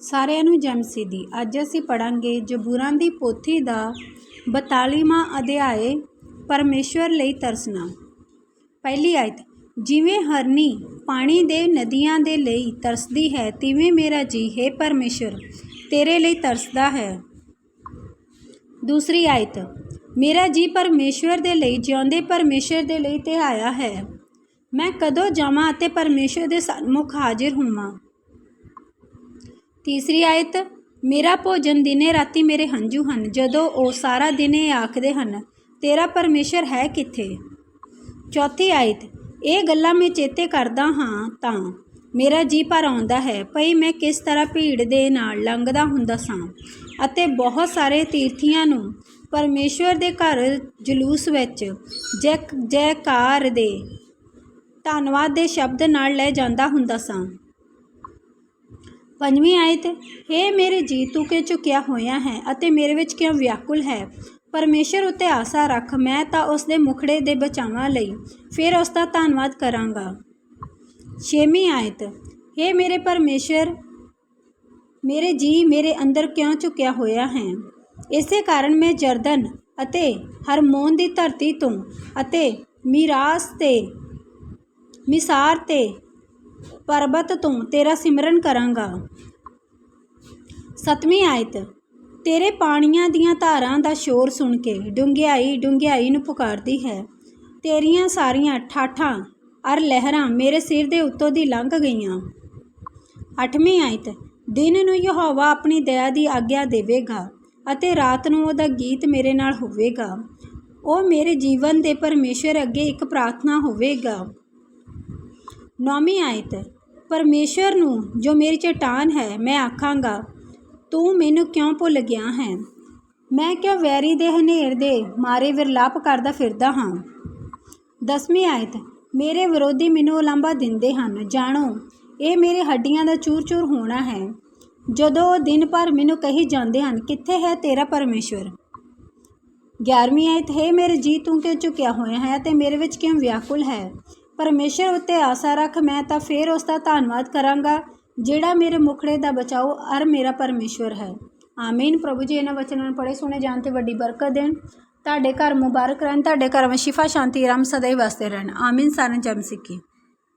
ਸਾਰਿਆਂ ਨੂੰ ਜਮਸੀ ਦੀ ਅੱਜ ਅਸੀਂ ਪੜਾਂਗੇ ਜਬੂਰਾਂ ਦੀ ਪੋਥੀ ਦਾ 42ਵਾਂ ਅਧਿਆਏ ਪਰਮੇਸ਼ਵਰ ਲਈ ਤਰਸਣਾ ਪਹਿਲੀ ਆਇਤ, ਜਿਵੇਂ ਹਰਨੀ ਪਾਣੀ ਦੇ ਨਦੀਆਂ ਦੇ ਲਈ ਤਰਸਦੀ ਹੈ, ਤਿਵੇਂ ਮੇਰਾ ਜੀ, ਹੈ ਪਰਮੇਸ਼ਵਰ, ਤੇਰੇ ਲਈ ਤਰਸਦਾ ਹੈ। ਦੂਸਰੀ ਆਇਤ, ਮੇਰਾ ਜੀ ਪਰਮੇਸ਼ਵਰ ਦੇ ਲਈ, ਜਿਉਂਦੇ ਪਰਮੇਸ਼ਵਰ ਦੇ ਲਈ ਤੇ ਆਇਆ ਹੈ। ਮੈਂ ਕਦੋਂ ਜਾਵਾਂ ਅਤੇ ਪਰਮੇਸ਼ਵਰ ਦੇ ਸਨਮੁਖ ਹਾਜ਼ਰ ਹੋਵਾਂ? ਤੀਸਰੀ ਆਇਤ, ਮੇਰਾ ਭੋਜਨ ਦਿਨੇ ਰਾਤੀ ਮੇਰੇ ਹੰਝੂ ਹਨ, ਜਦੋਂ ਉਹ ਸਾਰਾ ਦਿਨ ਇਹ ਆਖਦੇ ਹਨ, ਤੇਰਾ ਪਰਮੇਸ਼ਰ ਹੈ ਕਿੱਥੇ? ਚੌਥੀ ਆਇਤ, ਇਹ ਗੱਲਾਂ ਮੈਂ ਚੇਤੇ ਕਰਦਾ ਹਾਂ ਤਾਂ ਮੇਰਾ ਜੀ ਭਰ ਆਉਂਦਾ ਹੈ, ਭਈ ਮੈਂ ਕਿਸ ਤਰ੍ਹਾਂ ਭੀੜ ਦੇ ਨਾਲ ਲੰਘਦਾ ਹੁੰਦਾ ਸਾਂ ਅਤੇ ਬਹੁਤ ਸਾਰੇ ਤੀਰਥੀਆਂ ਨੂੰ ਪਰਮੇਸ਼ਵਰ ਦੇ ਘਰ ਜਲੂਸ ਵਿੱਚ ਜੈ ਜੈਕਾਰ ਦੇ ਧੰਨਵਾਦ ਦੇ ਸ਼ਬਦ ਨਾਲ ਲੈ ਜਾਂਦਾ ਹੁੰਦਾ ਸਾਂ। ਪੰਜਵੀਂ ਆਇਤ ਹੇ ਮੇਰੇ ਜੀ, ਤੂੰ ਕਿ ਝੁਕਿਆ ਹੋਇਆ ਹੈ ਅਤੇ ਮੇਰੇ ਵਿੱਚ ਕਿਉਂ ਵਿਆਕੁਲ ਹੈ? ਪਰਮੇਸ਼ਰ ਉਤੇ ਆਸਾ ਰੱਖ, ਮੈਂ ਤਾਂ ਉਸ ਦੇ ਮੁਖੜੇ ਦੇ ਬਚਾਵਾਂ ਲਈ ਫਿਰ ਉਸ ਦਾ ਧੰਨਵਾਦ ਕਰਾਂਗਾ। ਛੇਵੀਂ ਆਇਤ, ਹੇ ਮੇਰੇ ਪਰਮੇਸ਼ਰ, ਮੇਰੇ ਜੀ, ਮੇਰੇ ਅੰਦਰ ਕਿਉਂ ਝੁਕਿਆ ਹੋਇਆ ਹੈ? ਇਸੇ ਕਾਰਨ ਮੈਂ ਜਰਦਨ ਅਤੇ ਹਰਮੋਨ ਦੀ ਧਰਤੀ ਤੋਂ ਅਤੇ ਮਿਰਾਸ ਤੇ, ਮਿਸਾਰ ਤੇ ਪਰਬਤ ਤੋਂ, ਤੇਰਾ ਸਿਮਰਨ ਕਰਾਂਗਾ। ਸਤਵੀਂ ਆਇਤ, ਤੇਰੇ ਪਾਣੀਆਂ ਦੀਆਂ ਧਾਰਾਂ ਦਾ ਸ਼ੋਰ ਸੁਣ ਕੇ ਡੁੰਗਿਆਈ ਡੁੰਗਿਆਈ ਨੂੰ ਪੁਕਾਰਦੀ ਹੈ। ਤੇਰੀਆਂ ਸਾਰੀਆਂ ਠਾਠਾਂ ਅਰ ਲਹਿਰਾਂ ਮੇਰੇ ਸਿਰ ਦੇ ਉੱਤੋਂ ਦੀ ਲੰਘ ਗਈਆਂ। ਅੱਠਵੀਂ ਆਇਤ, ਦਿਨ ਨੂੰ ਯਹੋਵਾ ਆਪਣੀ ਦਇਆ ਦੀ ਆਗਿਆ ਦੇਵੇਗਾ ਅਤੇ ਰਾਤ ਨੂੰ ਉਹਦਾ ਗੀਤ ਮੇਰੇ ਨਾਲ ਹੋਵੇਗਾ। ਉਹ ਮੇਰੇ ਜੀਵਨ ਦੇ ਪਰਮੇਸ਼ਰ ਅੱਗੇ ਇੱਕ ਪ੍ਰਾਰਥਨਾ ਹੋਵੇਗਾ। ਨੌਵੀਂ ਆਇਤ ਪਰਮੇਸ਼ਰ ਨੂੰ, ਜੋ ਮੇਰੀ ਚਟਾਨ ਹੈ, ਮੈਂ ਆਖਾਂਗਾ, ਤੂੰ ਮੈਨੂੰ ਕਿਉਂ ਭੁੱਲ ਗਿਆ ਹੈ? ਮੈਂ ਕਿਉਂ ਵੈਰੀ ਦੇ ਹਨੇਰ ਦੇ ਮਾਰੇ ਵਿਰਲਾਪ ਕਰਦਾ ਫਿਰਦਾ ਹਾਂ? ਦਸਵੀਂ ਆਇਤ, ਮੇਰੇ ਵਿਰੋਧੀ ਮੈਨੂੰ ਉਲਾਂਭਾ ਦਿੰਦੇ ਹਨ। ਜਾਣੋ, ਇਹ ਮੇਰੇ ਹੱਡੀਆਂ ਦਾ ਚੂਰ-ਚੂਰ ਹੋਣਾ ਹੈ। ਜਦੋਂ ਉਹ ਦਿਨ ਭਰ ਮੈਨੂੰ ਕਹੀ ਜਾਂਦੇ ਹਨ, ਕਿੱਥੇ ਹੈ ਤੇਰਾ ਪਰਮੇਸ਼ਵਰ? 11ਵੀਂ ਆਇਤ, ਹੈ ਮੇਰੇ ਜੀ, ਤੂੰ ਕਿਉਂ ਝੁਕਿਆ ਹੋਇਆ ਹੈ ਤੇ ਮੇਰੇ ਵਿੱਚ ਕਿਉਂ ਵਿਆਕੁਲ ਹੈ? ਪਰਮੇਸ਼ਰ ਉੱਤੇ ਆਸਾ ਰੱਖ, ਮੈਂ ਤਾਂ ਫੇਰ ਉਸ ਦਾ ਧੰਨਵਾਦ ਕਰਾਂਗਾ, ਜਿਹੜਾ ਮੇਰੇ ਮੁਖੜੇ ਦਾ ਬਚਾਓ ਅਰ ਮੇਰਾ ਪਰਮੇਸ਼ਵਰ ਹੈ। ਆਮੀਨ। ਪ੍ਰਭੂ ਜੀ, ਇਹਨਾਂ ਵਚਨਾਂ ਨੂੰ ਪੜ੍ਹੇ ਸੁਣੇ ਜਾਣ ਤੇ ਵੱਡੀ ਬਰਕਤ ਦੇਣ। ਤੁਹਾਡੇ ਘਰ ਮੁਬਾਰਕ ਰਹਿਣ, ਤੁਹਾਡੇ ਘਰ ਵਿੱਚ ਸ਼ਿਫਾ ਸ਼ਾਂਤੀ ਆਰਾਮ ਸਦਾ ਹੀ ਵਸਦੇ ਰਹਿਣ। ਆਮੀਨ। ਸਾਰਿਆਂ ਜਮ ਸਿੱਕੀ